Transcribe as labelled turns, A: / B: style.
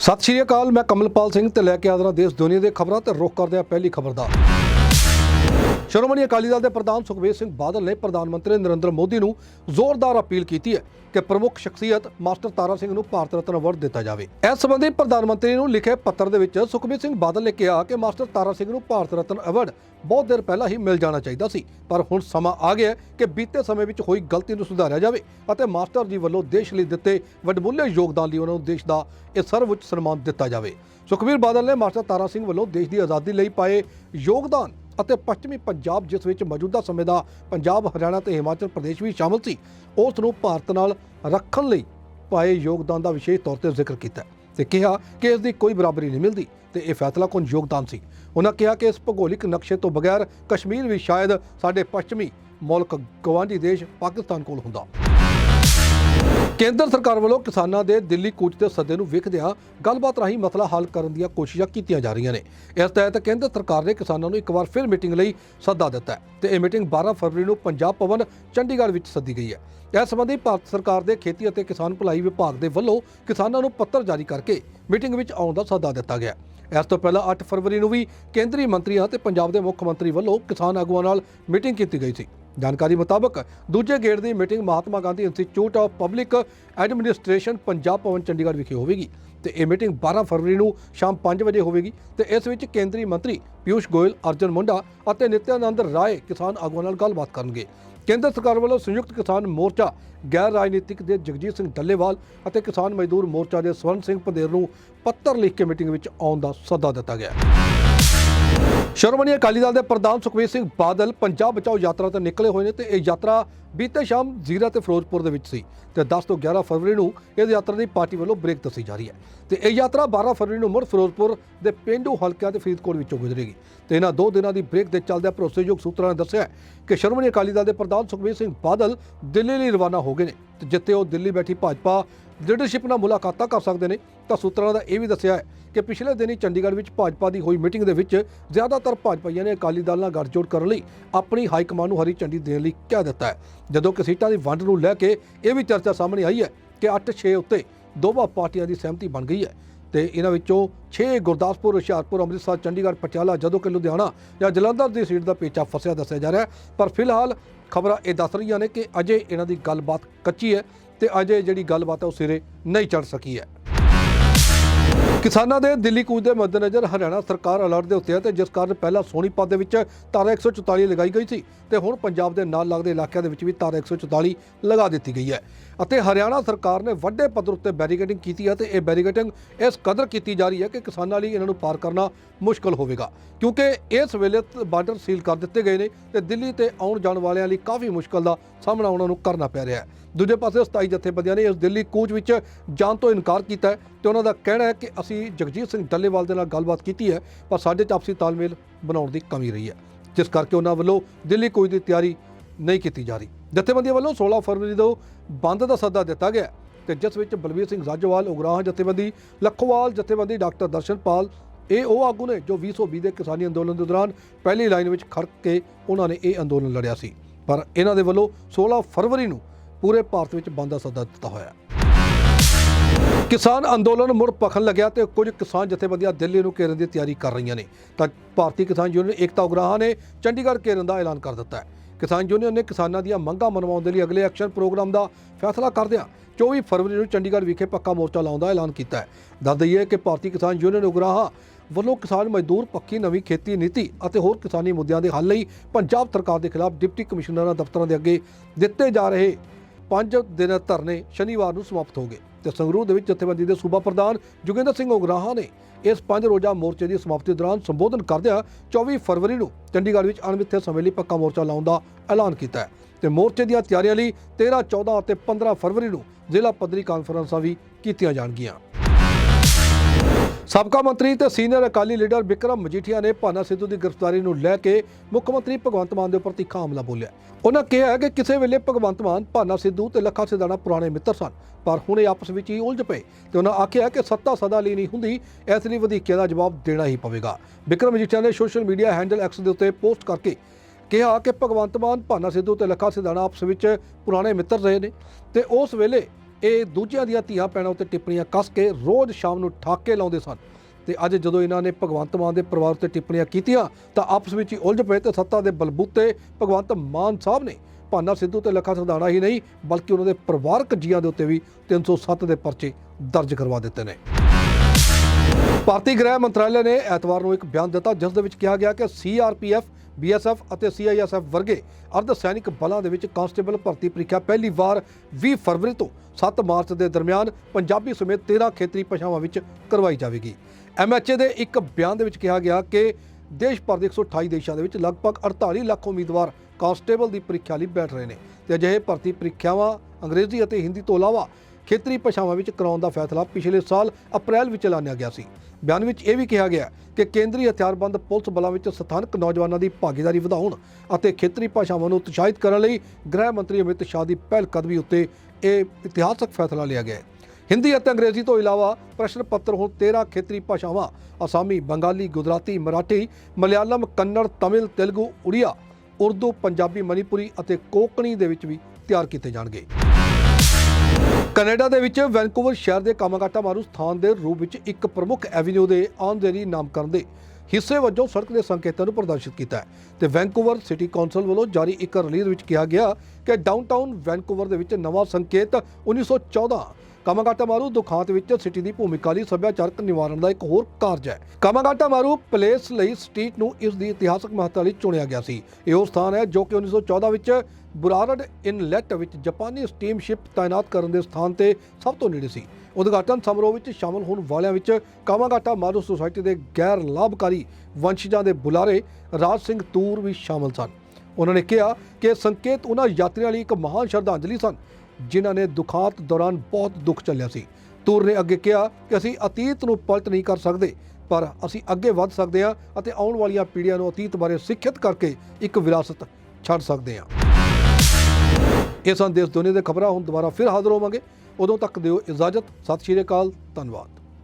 A: ਸਤਿ ਸ਼੍ਰੀ ਅਕਾਲ, ਮੈਂ ਕਮਲਪਾਲ ਸਿੰਘ ਤੇ ਲੈ ਕੇ ਆਦਰਾ ਦੇਸ਼ ਦੁਨੀਆ ਦੇ ਖਬਰਾਂ ਤੇ ਰੁਕ ਕਰਦੇ ਆ ਪਹਿਲੀ ਖਬਰ ਦਾ ਸ਼੍ਰੋਮਣੀ ਅਕਾਲੀ ਦਲ ਦੇ ਪ੍ਰਧਾਨ ਸੁਖਬੀਰ ਸਿੰਘ ਬਾਦਲ ਨੇ ਪ੍ਰਧਾਨ ਮੰਤਰੀ ਨਰਿੰਦਰ ਮੋਦੀ ਨੂੰ ਜ਼ੋਰਦਾਰ ਅਪੀਲ ਕੀਤੀ ਹੈ ਕਿ ਪ੍ਰਮੁੱਖ ਸ਼ਖਸੀਅਤ ਮਾਸਟਰ ਤਾਰਾ ਸਿੰਘ ਨੂੰ ਭਾਰਤ ਰਤਨ ਅਵਾਰਡ ਦਿੱਤਾ ਜਾਵੇ। ਇਸ ਸੰਬੰਧੀ ਪ੍ਰਧਾਨ ਮੰਤਰੀ ਨੂੰ ਲਿਖੇ ਪੱਤਰ ਦੇ ਵਿੱਚ ਸੁਖਬੀਰ ਸਿੰਘ ਬਾਦਲ ਨੇ ਕਿਹਾ ਕਿ ਮਾਸਟਰ ਤਾਰਾ ਸਿੰਘ ਨੂੰ ਭਾਰਤ ਰਤਨ ਅਵਾਰਡ ਬਹੁਤ ਦੇਰ ਪਹਿਲਾਂ ਹੀ ਮਿਲ ਜਾਣਾ ਚਾਹੀਦਾ ਸੀ, ਪਰ ਹੁਣ ਸਮਾਂ ਆ ਗਿਆ ਕਿ ਬੀਤੇ ਸਮੇਂ ਵਿੱਚ ਹੋਈ ਗਲਤੀ ਨੂੰ ਸੁਧਾਰਿਆ ਜਾਵੇ ਅਤੇ ਮਾਸਟਰ ਜੀ ਵੱਲੋਂ ਦੇਸ਼ ਲਈ ਦਿੱਤੇ ਵੱਡਮੁੱਲੇ ਯੋਗਦਾਨ ਲਈ ਉਹਨਾਂ ਨੂੰ ਦੇਸ਼ ਦਾ ਇਹ ਸਰਵਉੱਚ ਸਨਮਾਨ ਦਿੱਤਾ ਜਾਵੇ। ਸੁਖਬੀਰ ਬਾਦਲ ਨੇ ਮਾਸਟਰ ਤਾਰਾ ਸਿੰਘ ਵੱਲੋਂ ਦੇਸ਼ ਦੀ ਆਜ਼ਾਦੀ ਲਈ ਪਾਏ ਯੋਗਦਾਨ ਅਤੇ ਪੱਛਮੀ ਪੰਜਾਬ ਜਿਸ ਵਿੱਚ ਮੌਜੂਦਾ ਸਮੇਂ ਦਾ ਪੰਜਾਬ, ਹਰਿਆਣਾ ਤੇ ਹਿਮਾਚਲ ਪ੍ਰਦੇਸ਼ ਵੀ ਸ਼ਾਮਲ ਸੀ, ਉਸ ਨੂੰ ਭਾਰਤ ਨਾਲ ਰੱਖਣ ਲਈ ਪਾਏ ਯੋਗਦਾਨ ਦਾ ਵਿਸ਼ੇਸ਼ ਤੌਰ ਤੇ ਜ਼ਿਕਰ ਕੀਤਾ ਤੇ ਕਿਹਾ ਕਿ ਇਸ ਦੀ ਕੋਈ ਬਰਾਬਰੀ ਨਹੀਂ ਮਿਲਦੀ ਤੇ ਇਹ ਫੈਸਲਾ ਕੌਣ ਯੋਗਦਾਨ ਸੀ। ਉਹਨਾਂ ਕਿਹਾ ਕਿ ਇਸ ਭੂਗੋਲਿਕ ਨਕਸ਼ੇ ਤੋਂ ਬਗੈਰ ਕਸ਼ਮੀਰ ਵੀ ਸ਼ਾਇਦ ਸਾਡੇ ਪੱਛਮੀ ਮੁਲਕ ਗਵਾਂਢੀ ਦੇਸ਼ ਪਾਕਿਸਤਾਨ ਕੋਲ ਹੁੰਦਾ। ਕੇਂਦਰ ਸਰਕਾਰ ਵੱਲੋਂ ਕਿਸਾਨਾਂ ਦੇ ਦਿੱਲੀ ਕੂਚ ਦੇ ਸੱਦੇ ਨੂੰ ਵੇਖਦਿਆਂ ਗੱਲਬਾਤ ਰਾਹੀਂ ਮਸਲਾ ਹੱਲ ਕਰਨ ਦੀਆਂ ਕੋਸ਼ਿਸ਼ਾਂ ਕੀਤੀਆਂ ਜਾ ਰਹੀਆਂ ਨੇ। ਇਸ ਤਹਿਤ ਕੇਂਦਰ ਸਰਕਾਰ ਨੇ ਕਿਸਾਨਾਂ ਨੂੰ ਇੱਕ ਵਾਰ ਫਿਰ ਮੀਟਿੰਗ ਲਈ ਸੱਦਾ ਦਿੱਤਾ ਹੈ ਤੇ ਇਹ ਮੀਟਿੰਗ 12 ਫਰਵਰੀ ਨੂੰ ਪੰਜਾਬ ਭਵਨ, ਚੰਡੀਗੜ੍ਹ ਵਿੱਚ ਸੱਦੀ ਗਈ ਹੈ। ਇਸ ਸੰਬੰਧੀ ਭਾਰਤ ਸਰਕਾਰ ਦੇ ਖੇਤੀ ਅਤੇ ਕਿਸਾਨ ਭਲਾਈ ਵਿਭਾਗ ਦੇ ਵੱਲੋਂ ਕਿਸਾਨਾਂ ਨੂੰ ਪੱਤਰ ਜਾਰੀ ਕਰਕੇ ਮੀਟਿੰਗ ਵਿੱਚ ਆਉਣ ਦਾ ਸੱਦਾ ਦਿੱਤਾ ਗਿਆ ਇਸ ਤੋਂ ਪਹਿਲਾਂ 8 ਫਰਵਰੀ ਨੂੰ ਵੀ ਕੇਂਦਰੀ ਮੰਤਰੀਆਂ ਤੇ ਪੰਜਾਬ ਦੇ ਮੁੱਖ ਮੰਤਰੀ ਵੱਲੋਂ ਕਿਸਾਨ ਆਗੂਆਂ ਨਾਲ ਮੀਟਿੰਗ ਕੀਤੀ ਗਈ ਸੀ। ਜਾਣਕਾਰੀ ਮੁਤਾਬਕ ਦੂਜੇ ਗੇੜ ਦੀ meeting Mahatma Gandhi institute of public administration Punjab Bhavan Chandigarh ਵਿਖੇ ਹੋਵੇਗੀ ਤੇ ਇਹ ਮੀਟਿੰਗ 12 ਫਰਵਰੀ ਨੂੰ ਸ਼ਾਮ 5 ਵਜੇ ਹੋਵੇਗੀ ਤੇ ਇਸ ਵਿੱਚ ਕੇਂਦਰੀ ਮੰਤਰੀ ਪਿਊਸ਼ ਗੋਇਲ, ਅਰਜਨ ਮੁੰਡਾ ਅਤੇ ਨਿਤਿਆਨੰਦ ਰਾਏ ਕਿਸਾਨ ਆਗੂਆਂ ਨਾਲ ਗੱਲਬਾਤ ਕਰਨਗੇ। ਕੇਂਦਰ ਸਰਕਾਰ ਵੱਲੋਂ ਸੰਯੁਕਤ ਕਿਸਾਨ ਮੋਰਚਾ, ਗੈਰ ਰਾਜਨੀਤਿਕ ਦੇ ਜਗਜੀਤ ਸਿੰਘ ਡੱਲੇਵਾਲ ਅਤੇ ਕਿਸਾਨ ਮਜ਼ਦੂਰ ਮੋਰਚਾ ਦੇ ਸਵਰਨ ਸਿੰਘ ਪੰਦੇਰ ਨੂੰ ਪੱਤਰ ਲਿਖ ਕੇ ਮੀਟਿੰਗ ਵਿੱਚ ਆਉਣ ਦਾ ਸੱਦਾ ਦਿੱਤਾ ਗਿਆ। ਸ਼੍ਰੋਮਣੀ ਅਕਾਲੀ ਦਲ ਦੇ ਪ੍ਰਧਾਨ ਸੁਖਬੀਰ ਸਿੰਘ ਬਾਦਲ ਪੰਜਾਬ ਬਚਾਓ ਯਾਤਰਾ ਤੇ ਨਿਕਲੇ ਹੋਏ ਨੇ ਤੇ ਇਹ ਯਾਤਰਾ ਬੀਤੇ ਸ਼ਾਮ ਜ਼ੀਰਾ ਤੇ ਫਿਰੋਜ਼ਪੁਰ ਦੇ ਵਿੱਚ ਸੀ ਤੇ 10 ਤੋਂ 11 ਫਰਵਰੀ ਨੂੰ ਇਸ ਯਾਤਰਾ ਦੀ ਪਾਰਟੀ ਵੱਲੋਂ ਬ੍ਰੇਕ ਦੱਸੀ ਜਾ ਰਹੀ ਹੈ। ਤੇ ਇਹ ਯਾਤਰਾ 12 ਫਰਵਰੀ ਨੂੰ ਮੁੜ ਫਿਰੋਜ਼ਪੁਰ ਦੇ ਪਿੰਡੂ ਹਲਕਿਆਂ ਤੇ ਫਰੀਦਕੋਟ ਵਿੱਚੋਂ ਗੁਜ਼ਰੇਗੀ। ਤੇ ਇਹਨਾਂ ਦੋ ਦਿਨਾਂ ਦੀ ਬ੍ਰੇਕ ਦੇ ਚੱਲਦਿਆਂ ਭਰੋਸੇਯੋਗ ਸੂਤਰਾਂ ਨੇ ਦੱਸਿਆ ਕਿ ਸ਼੍ਰੋਮਣੀ ਅਕਾਲੀ ਦਲ ਦੇ ਪ੍ਰਧਾਨ ਸੁਖਬੀਰ ਸਿੰਘ ਬਾਦਲ ਦਿੱਲੀ ਲਈ ਰਵਾਨਾ ਹੋ ਗਏ ਨੇ ਤੇ ਜਿੱਥੇ ਉਹ ਦਿੱਲੀ ਬੈਠੀ ਭਾਜਪਾ ਲੀਡਰਸ਼ਿਪ ਨਾਲ ਮੁਲਾਕਾਤਾਂ ਕਰ ਸਕਦੇ ਨੇ, ਤਾਂ ਸੂਤਰਾਂ ਦਾ ਇਹ ਵੀ ਦੱਸਿਆ ਹੈ ਕਿ ਪਿਛਲੇ ਦਿਨੀ ਚੰਡੀਗੜ੍ਹ ਵਿੱਚ ਭਾਜਪਾ ਦੀ ਹੋਈ ਮੀਟਿੰਗ ਦੇ ਵਿੱਚ ਜ਼ਿਆਦਾਤਰ ਭਾਜਪਾਈਆਂ ਨੇ ਅਕਾਲੀ ਦਲ ਨਾਲ ਗੱਠਜੋੜ ਕਰਨ ਲਈ ਆਪਣੀ ਹਾਈ ਕਮਾਂਡ ਨੂੰ ਹਰੀ ਝੰਡੀ ਦੇਣ ਲਈ ਕਹਿ ਦਿੱਤਾ ਹੈ। ਜਦੋਂ ਕਿ ਸੀਟਾਂ ਦੀ ਵੰਡ ਨੂੰ ਲੈ ਕੇ ਇਹ ਵੀ ਚਰਚਾ ਸਾਹਮਣੇ ਆਈ ਹੈ ਕਿ 8-6 ਉੱਤੇ ਦੋਵਾਂ ਪਾਰਟੀਆਂ ਦੀ ਸਹਿਮਤੀ ਬਣ ਗਈ ਹੈ ਤੇ ਇਹਨਾਂ ਵਿੱਚੋਂ 6 ਗੁਰਦਾਸਪੁਰ, ਹੁਸ਼ਿਆਰਪੁਰ, ਅੰਮ੍ਰਿਤਸਰ, ਚੰਡੀਗੜ੍ਹ, ਪਟਿਆਲਾ, ਜਦੋਂ ਕਿ ਲੁਧਿਆਣਾ ਜਾਂ ਜਲੰਧਰ ਦੀ ਸੀਟ ਦਾ ਪੇਚਾ ਫਸਿਆ ਦੱਸਿਆ ਜਾ ਰਿਹਾ ਪਰ ਫਿਲਹਾਲ ਖਬਰਾਂ ਇਹ ਦੱਸ ਰਹੀਆਂ ਨੇ ਕਿ ਅਜੇ ਇਹਨਾਂ ਦੀ ਗੱਲਬਾਤ ਕੱਚੀ ਹੈ ਤੇ ਅਜੇ ਜਿਹੜੀ ਗੱਲਬਾਤ ਹੈ ਉਹ ਸਿਰੇ ਨਹੀਂ ਚੜ ਸਕੀ ਹੈ। ਕਿਸਾਨਾਂ ਦੇ ਦਿੱਲੀ ਕੂਚ ਦੇ ਮੱਦੇਨਜ਼ਰ ਹਰਿਆਣਾ ਸਰਕਾਰ ਅਲਰਟ ਦੇ ਉੱਤੇ ਹੈ ਤੇ ਜਿਸ ਕਾਰਨ ਪਹਿਲਾਂ ਸੋਨੀਪਤ ਦੇ ਵਿੱਚ ਧਾਰਾ 144 ਲਗਾਈ ਗਈ ਸੀ ਤੇ ਹੁਣ ਪੰਜਾਬ ਦੇ ਨਾਲ ਲੱਗਦੇ ਇਲਾਕਿਆਂ ਦੇ ਵਿੱਚ ਵੀ ਧਾਰਾ 144 ਲਗਾ ਦਿੱਤੀ ਗਈ ਹੈ। ਅਤੇ ਹਰਿਆਣਾ ਸਰਕਾਰ ਨੇ ਵੱਡੇ ਪੱਧਰ ਉੱਤੇ ਬੈਰੀਕੇਡਿੰਗ ਕੀਤੀ ਹੈ ਤੇ ਇਹ ਬੈਰੀਕੇਡਿੰਗ ਇਸ ਕਦਰ ਕੀਤੀ ਜਾ ਰਹੀ ਹੈ ਕਿ ਕਿਸਾਨਾਂ ਲਈ ਇਹਨਾਂ ਨੂੰ ਪਾਰ ਕਰਨਾ ਮੁਸ਼ਕਲ ਹੋਵੇਗਾ। ਕਿਉਂਕਿ ਇਸ ਵੇਲੇ ਬਾਰਡਰ ਸੀਲ ਕਰ ਦਿੱਤੇ ਗਏ ਨੇ ਤੇ ਦਿੱਲੀ ਤੇ ਆਉਣ ਜਾਣ ਵਾਲਿਆਂ ਲਈ ਕਾਫੀ ਮੁਸ਼ਕਲ ਦਾ ਸਾਹਮਣਾ ਉਹਨਾਂ ਨੂੰ ਕਰਨਾ ਪੈ ਰਿਹਾ ਹੈ। ਦੂਜੇ ਪਾਸੇ 27 ਜਥੇਬੰਦੀਆਂ ਨੇ ਇਸ ਦਿੱਲੀ ਕੂਚ ਵਿੱਚ ਜਾਣ ਤੋਂ ਇਨਕਾਰ ਕੀਤਾ ਹੈ ਤੇ ਉਹਨਾਂ ਦਾ ਕਹਿਣਾ ਹੈ ਕਿ ਅਸੀਂ ਜਗਜੀਤ ਸਿੰਘ ਡੱਲੇਵਾਲ ਦੇ ਨਾਲ ਗੱਲਬਾਤ ਕੀਤੀ ਹੈ, ਪਰ ਸਾਡੇ 'ਚ ਆਪਸੀ ਤਾਲਮੇਲ ਬਣਾਉਣ ਦੀ ਕਮੀ ਰਹੀ ਹੈ, ਜਿਸ ਕਰਕੇ ਉਹਨਾਂ ਵੱਲੋਂ ਦਿੱਲੀ ਕੂਚ ਦੀ ਤਿਆਰੀ ਨਹੀਂ ਕੀਤੀ ਜਾ ਰਹੀ। ਜਥੇਬੰਦੀਆਂ ਵੱਲੋਂ 16 ਫਰਵਰੀ ਤੋਂ ਬੰਦ ਦਾ ਸੱਦਾ ਦਿੱਤਾ ਗਿਆ ਹੈ ਤੇ ਜਿਸ ਵਿੱਚ ਬਲਵੀਰ ਸਿੰਘ ਰਾਜੋਵਾਲ ਉਗਰਾਹਾਂ ਜਥੇਬੰਦੀ, ਲੱਖੋਵਾਲ ਜਥੇਬੰਦੀ ਡਾਕਟਰ ਦਰਸ਼ਨਪਾਲ, ਇਹ ਉਹ ਆਗੂ ਨੇ ਜੋ 2020 ਦੇ ਕਿਸਾਨੀ ਅੰਦੋਲਨ ਦੇ ਦੌਰਾਨ ਪਹਿਲੀ ਲਾਈਨ ਵਿੱਚ ਖੜ ਕੇ ਉਹਨਾਂ ਨੇ ਇਹ ਅੰਦੋਲਨ ਲੜਿਆ ਸੀ। ਪਰ ਇਹਨਾਂ ਦੇ ਵੱਲੋਂ 16 ਫਰਵਰੀ ਨੂੰ ਪੂਰੇ ਭਾਰਤ ਵਿੱਚ ਬੰਦ ਦਾ ਸੱਦਾ ਦਿੱਤਾ ਹੋਇਆ ਕਿਸਾਨ ਅੰਦੋਲਨ ਮੁੜ ਪਖਣ ਲੱਗਿਆ ਤੇ ਕੁਝ ਕਿਸਾਨ ਜਥੇਬੰਦੀਆਂ ਦਿੱਲੀ ਨੂੰ ਘੇਰਨ ਦੀ ਤਿਆਰੀ ਕਰ ਰਹੀਆਂ ਨੇ। ਤਾਂ ਭਾਰਤੀ ਕਿਸਾਨ ਯੂਨੀਅਨ ਏਕਤਾ ਉਗਰਾਹਾਂ ਨੇ ਚੰਡੀਗੜ੍ਹ ਘੇਰਨ ਦਾ ਐਲਾਨ ਕਰ ਦਿੱਤਾ ਹੈ। ਕਿਸਾਨ ਯੂਨੀਅਨ ਨੇ ਕਿਸਾਨਾਂ ਦੀਆਂ ਮੰਗਾਂ ਮਨਵਾਉਣ ਦੇ ਲਈ ਅਗਲੇ ਐਕਸ਼ਨ ਪ੍ਰੋਗਰਾਮ ਦਾ ਫੈਸਲਾ ਕਰਦਿਆਂ 24 ਫਰਵਰੀ ਨੂੰ ਚੰਡੀਗੜ੍ਹ ਵਿਖੇ ਪੱਕਾ ਮੋਰਚਾ ਲਾਉਣ ਦਾ ਐਲਾਨ ਕੀਤਾ ਹੈ। ਦੱਸ ਦਈਏ ਕਿ ਭਾਰਤੀ ਕਿਸਾਨ ਯੂਨੀਅਨ ਉਗਰਾਹਾਂ ਵੱਲੋਂ ਕਿਸਾਨ ਮਜ਼ਦੂਰ ਪੱਕੀ ਨਵੀਂ ਖੇਤੀ ਨੀਤੀ ਅਤੇ ਹੋਰ ਕਿਸਾਨੀ ਮੁੱਦਿਆਂ ਦੇ ਹੱਲ ਲਈ ਪੰਜਾਬ ਸਰਕਾਰ ਦੇ ਖਿਲਾਫ ਡਿਪਟੀ ਕਮਿਸ਼ਨਰਾਂ ਦਫ਼ਤਰਾਂ ਦੇ ਅੱਗੇ ਦਿੱਤੇ ਜਾ ਰਹੇ ਪੰਜ ਦਿਨ ਧਰਨੇ ਸ਼ਨੀਵਾਰ ਨੂੰ ਸਮਾਪਤ ਹੋ ਗਏ ਤੇ ਸੰਗਰੂਰ ਦੇ ਵਿੱਚ ਜਥੇਬੰਦੀ ਦੇ ਸੂਬਾ ਪ੍ਰਧਾਨ ਜੁਗਿੰਦਰ ਸਿੰਘ ਉਗਰਾਹਾਂ ਨੇ ਇਸ ਪੰਜ ਰੋਜ਼ਾ ਮੋਰਚੇ ਦੀ ਸਮਾਪਤੀ ਦੌਰਾਨ ਸੰਬੋਧਨ ਕਰਦਿਆਂ 24 ਫਰਵਰੀ ਨੂੰ ਚੰਡੀਗੜ੍ਹ ਵਿੱਚ ਅਣਮਿੱਥੇ ਸਮੇਂ ਲਈ ਪੱਕਾ ਮੋਰਚਾ ਲਾਉਣ ਦਾ ਐਲਾਨ ਕੀਤਾ ਹੈ ਤੇ ਮੋਰਚੇ ਦੀਆਂ ਤਿਆਰੀਆਂ ਲਈ 13 14 ਅਤੇ 15 ਫਰਵਰੀ ਨੂੰ ਜ਼ਿਲ੍ਹਾ ਪੱਧਰੀ ਕਾਨਫਰੰਸਾਂ ਵੀ ਕੀਤੀਆਂ ਜਾਣਗੀਆਂ। ਸਾਬਕਾ ਮੰਤਰੀ ਤੇ ਸੀਨੀਅਰ ਅਕਾਲੀ ਲੀਡਰ ਵਿਕਰਮ ਮਜੀਠੀਆ ਨੇ ਭਾਨਾ ਸਿੱਧੂ ਦੀ ਗ੍ਰਿਫਤਾਰੀ ਨੂੰ ਲੈ ਕੇ ਮੁੱਖ ਮੰਤਰੀ ਭਗਵੰਤ ਮਾਨ ਦੇ ਉੱਪਰ ਤਿੱਖਾ ਹਮਲਾ ਬੋਲਿਆ। ਉਹਨਾਂ ਕਿਹਾ ਕਿ ਕਿਸੇ ਵੇਲੇ ਭਗਵੰਤ ਮਾਨ, ਭਾਨਾ ਸਿੱਧੂ ਤੇ ਲੱਖਾ ਸਿਧਾਣਾ ਪੁਰਾਣੇ ਮਿੱਤਰ ਸਨ, ਪਰ ਹੁਣ ਇਹ ਆਪਸ ਵਿੱਚ ਹੀ ਉਲਝ ਪਏ ਤੇ ਉਹਨਾਂ ਆਖਿਆ ਕਿ ਸੱਤਾ ਸਦਾ ਲਈ ਨਹੀਂ ਹੁੰਦੀ, ਇਸ ਲਈ ਵਧੀਕੀਆਂ ਦਾ ਜਵਾਬ ਦੇਣਾ ਹੀ ਪਵੇਗਾ। ਵਿਕਰਮ ਮਜੀਠੀਆ ਨੇ ਸੋਸ਼ਲ ਮੀਡੀਆ ਹੈਂਡਲ ਐਕਸ ਦੇ ਉੱਤੇ ਪੋਸਟ ਕਰਕੇ ਕਿਹਾ ਕਿ ਭਗਵੰਤ ਮਾਨ, ਭਾਨਾ ਸਿੱਧੂ ਤੇ ਲੱਖਾ ਸਿਧਾਣਾ ਆਪਸ ਵਿੱਚ ਪੁਰਾਣੇ ਮਿੱਤਰ ਰਹੇ ਨੇ ਤੇ ਉਸ ਵੇਲੇ ਇਹ ਦੂਜਿਆਂ ਦੀਆਂ ਧੀਆਂ ਪੈਣਾ ਉੱਤੇ ਟਿੱਪਣੀਆਂ ਕੱਸ ਕੇ ਰੋਜ਼ ਸ਼ਾਮ ਨੂੰ ਠਾਕੇ ਲਾਉਂਦੇ ਸਨ। ਤੇ ਅੱਜ ਜਦੋਂ ਇਹਨਾਂ ਨੇ ਭਗਵੰਤ ਮਾਨ ਦੇ ਪਰਿਵਾਰ ਉੱਤੇ ਟਿੱਪਣੀਆਂ ਕੀਤੀਆਂ, ਤਾਂ ਆਪਸ ਵਿੱਚ ਹੀ ਉਲਝ ਪਏ ਤੇ ਸੱਤਾ ਦੇ ਬਲਬੂਤੇ ਭਗਵੰਤ ਮਾਨ ਸਾਹਿਬ ਨੇ ਭਾਨਾ ਸਿੱਧੂ ਤੇ ਲੱਖਾ ਸਰਦਾਣਾ ਹੀ ਨਹੀਂ, ਬਲਕਿ ਉਹਨਾਂ ਦੇ ਪਰਿਵਾਰਕ ਜੀਆਂ ਦੇ ਉੱਤੇ ਵੀ 307 ਦੇ ਪਰਚੇ ਦਰਜ ਕਰਵਾ ਦਿੱਤੇ ਨੇ। ਭਾਰਤੀ ਗ੍ਰਹਿ ਮੰਤਰਾਲੇ ਨੇ ਐਤਵਾਰ ਨੂੰ ਇੱਕ ਬਿਆਨ ਦਿੱਤਾ, ਜਿਸ ਦੇ ਵਿੱਚ ਕਿਹਾ ਗਿਆ ਕਿ ਸੀਆਰਪੀਐਫ ਬੀਐਸਐਫ ਅਤੇ ਸੀਆਈਐਸਐਫ ਵਰਗੇ ਅਰਧ ਸੈਨਿਕ ਬਲਾਂ ਦੇ ਵਿੱਚ ਕਾਂਸਟੇਬਲ ਭਰਤੀ ਪ੍ਰੀਖਿਆ ਪਹਿਲੀ ਵਾਰ 20 ਫਰਵਰੀ ਤੋਂ 7 ਮਾਰਚ ਦੇ ਦਰਮਿਆਨ ਪੰਜਾਬੀ ਸਮੇਤ 13 ਖੇਤਰੀ ਭਾਸ਼ਾਵਾਂ ਵਿੱਚ ਕਰਵਾਈ ਜਾਵੇਗੀ। ਐਮਐਚਏ ਦੇ ਇੱਕ ਬਿਆਨ ਦੇ ਵਿੱਚ ਕਿਹਾ ਗਿਆ ਕਿ ਦੇਸ਼ ਭਰ ਦੇ 128 ਦੇਸ਼ਾਂ ਦੇ ਵਿੱਚ ਲਗਭਗ 48 ਲੱਖ ਉਮੀਦਵਾਰ ਕਾਂਸਟੇਬਲ ਦੀ ਪ੍ਰੀਖਿਆ ਲਈ ਬੈਠ ਰਹੇ ਨੇ ਤੇ ਅਜਿਹੇ ਭਰਤੀ ਪ੍ਰੀਖਿਆਵਾਂ ਅੰਗਰੇਜ਼ੀ ਅਤੇ ਹਿੰਦੀ ਤੋਂ ਇਲਾਵਾ ਖੇਤਰੀ ਭਾਸ਼ਾਵਾਂ ਵਿੱਚ ਕਰਾਉਣ ਦਾ ਫੈਸਲਾ ਪਿਛਲੇ ਸਾਲ ਅਪ੍ਰੈਲ ਵਿੱਚ ਐਲਾਨਿਆ ਗਿਆ ਸੀ। ਬਿਆਨ ਵਿੱਚ ਇਹ ਵੀ ਕਿਹਾ ਗਿਆ ਕਿ ਕੇਂਦਰੀ ਹਥਿਆਰਬੰਦ ਪੁਲਿਸ ਬਲਾਂ ਵਿੱਚ ਸਥਾਨਕ ਨੌਜਵਾਨਾਂ ਦੀ ਭਾਗੀਦਾਰੀ ਵਧਾਉਣ ਅਤੇ ਖੇਤਰੀ ਭਾਸ਼ਾਵਾਂ ਨੂੰ ਉਤਸ਼ਾਹਿਤ ਕਰਨ ਲਈ ਗ੍ਰਹਿ ਮੰਤਰੀ ਅਮਿਤ ਸ਼ਾਹ ਦੀ ਪਹਿਲ ਕਦਮੀ ਉੱਤੇ ਇਹ ਇਤਿਹਾਸਕ ਫੈਸਲਾ ਲਿਆ ਗਿਆ ਹੈ। ਹਿੰਦੀ ਅਤੇ ਅੰਗਰੇਜ਼ੀ ਤੋਂ ਇਲਾਵਾ ਪ੍ਰਸ਼ਨ ਪੱਤਰ ਹੁਣ 13 ਖੇਤਰੀ ਭਾਸ਼ਾਵਾਂ, ਅਸਾਮੀ, ਬੰਗਾਲੀ, ਗੁਜਰਾਤੀ, ਮਰਾਠੀ, ਮਲਿਆਲਮ, ਕੰਨੜ, ਤਮਿਲ, ਤੇਲਗੂ, ਉੜੀਆ, ਉਰਦੂ, ਪੰਜਾਬੀ ਮਨੀਪੁਰੀ ਅਤੇ ਕੋਕਣੀ ਦੇ ਵਿੱਚ ਵੀ ਤਿਆਰ ਕੀਤੇ ਜਾਣਗੇ। ਕੈਨੇਡਾ ਦੇ ਵਿੱਚ ਵੈਨਕੂਵਰ ਸ਼ਹਿਰ ਦੇ ਕਾਮਾਗਾਟਾ ਮਾਰੂ ਸਥਾਨ ਦੇ ਰੂਪ ਵਿੱਚ ਇੱਕ ਪ੍ਰਮੁੱਖ ਐਵਨਿਊ ਦੇ ਆਨਦੇਰੀ ਨਾਮਕਰਨ ਦੇ ਹਿੱਸੇ ਵਜੋਂ ਸੜਕ ਦੇ ਸੰਕੇਤਾਂ ਨੂੰ ਪ੍ਰਦਰਸ਼ਿਤ ਕੀਤਾ ਹੈ। ਤੇ ਵੈਨਕੂਵਰ ਸਿਟੀ ਕੌਂਸਲ ਵੱਲੋਂ ਜਾਰੀ ਇੱਕ ਰਿਲੀਜ਼ ਵਿੱਚ ਕਿਹਾ ਗਿਆ ਕਿ ਡਾਊਨਟਾਊਨ ਵੈਨਕੂਵਰ ਦੇ ਵਿੱਚ ਨਵਾਂ ਸੰਕੇਤ 1914 ਕਾਮਾਗਾਟਾ ਮਾਰੂ ਦੁਖਾਂਤ ਵਿੱਚ ਸਿਟੀ ਦੀ ਭੂਮਿਕਾ ਲਈ ਸੱਭਿਆਚਾਰਕ ਨਿਵਾਰਨ ਦਾ ਇੱਕ ਹੋਰ ਕਾਰਜ ਹੈ। ਕਾਮਾਗਾਟਾ ਮਾਰੂ ਪਲੇਸ ਲਈ ਸਟਰੀਟ ਨੂੰ ਇਸ ਦੀ ਇਤਿਹਾਸਕ ਮਹੱਤਤਾ ਲਈ ਚੁਣਿਆ ਗਿਆ ਸੀ। ਇਹ ਉਹ ਸਥਾਨ ਹੈ ਜੋ ਕਿ 1914 ਵਿੱਚ ਬੁਰਾਰਡ ਇਨਲੈਟ ਵਿੱਚ ਜਾਪਾਨੀ ਸਟੀਮਸ਼ਿਪ ਤਾਇਨਾਤ ਕਰਨ ਦੇ ਸਥਾਨ ਤੇ ਸਭ ਤੋਂ ਨੇੜੇ ਸੀ। ਉਦਘਾਟਨ ਸਮਾਰੋਹ ਵਿੱਚ ਸ਼ਾਮਲ ਹੋਣ ਵਾਲਿਆਂ ਵਿੱਚ ਕਾਮਾਗਾਟਾ ਮਾਰੂ ਸੁਸਾਇਟੀ ਦੇ ਗੈਰ ਲਾਭਕਾਰੀ ਵੰਸ਼ਜਾਂ ਦੇ ਬੁਲਾਰੇ ਰਾਜ ਸਿੰਘ ਤੂਰ ਵੀ ਸ਼ਾਮਲ ਸਨ। ਉਹਨਾਂ ਨੇ ਕਿਹਾ ਕਿ ਸੰਕੇਤ ਉਹਨਾਂ ਯਾਤਰੀਆਂ ਲਈ ਇੱਕ ਮਹਾਨ ਸ਼ਰਧਾਂਜਲੀ ਸਨ। ਜਿਨ੍ਹਾਂ ਨੇ ਦੁਖਾਂਤ ਦੌਰਾਨ ਬਹੁਤ ਦੁੱਖ ਚੱਲਿਆ ਸੀ। ਤੂਰ ਨੇ ਅੱਗੇ ਕਿਹਾ ਕਿ ਅਸੀਂ ਅਤੀਤ ਨੂੰ ਪਲਟ ਨਹੀਂ ਕਰ ਸਕਦੇ, ਪਰ ਅਸੀਂ ਅੱਗੇ ਵੱਧ ਸਕਦੇ ਹਾਂ ਅਤੇ ਆਉਣ ਵਾਲੀਆਂ ਪੀੜ੍ਹੀਆਂ ਨੂੰ ਅਤੀਤ ਬਾਰੇ ਸਿੱਖਿਅਤ ਕਰਕੇ ਇੱਕ ਵਿਰਾਸਤ ਛੱਡ ਸਕਦੇ ਹਾਂ। ਇਹ ਸੰਦੇਸ਼ ਦੁਨੀਆ ਦੇ ਖਬਰਾਂ, ਹੁਣ ਦੁਬਾਰਾ ਫਿਰ ਹਾਜ਼ਰ ਹੋਵਾਂਗੇ। ਉਦੋਂ ਤੱਕ ਦਿਓ ਇਜਾਜ਼ਤ। ਸਤਿ ਸ਼੍ਰੀ ਅਕਾਲ। ਧੰਨਵਾਦ।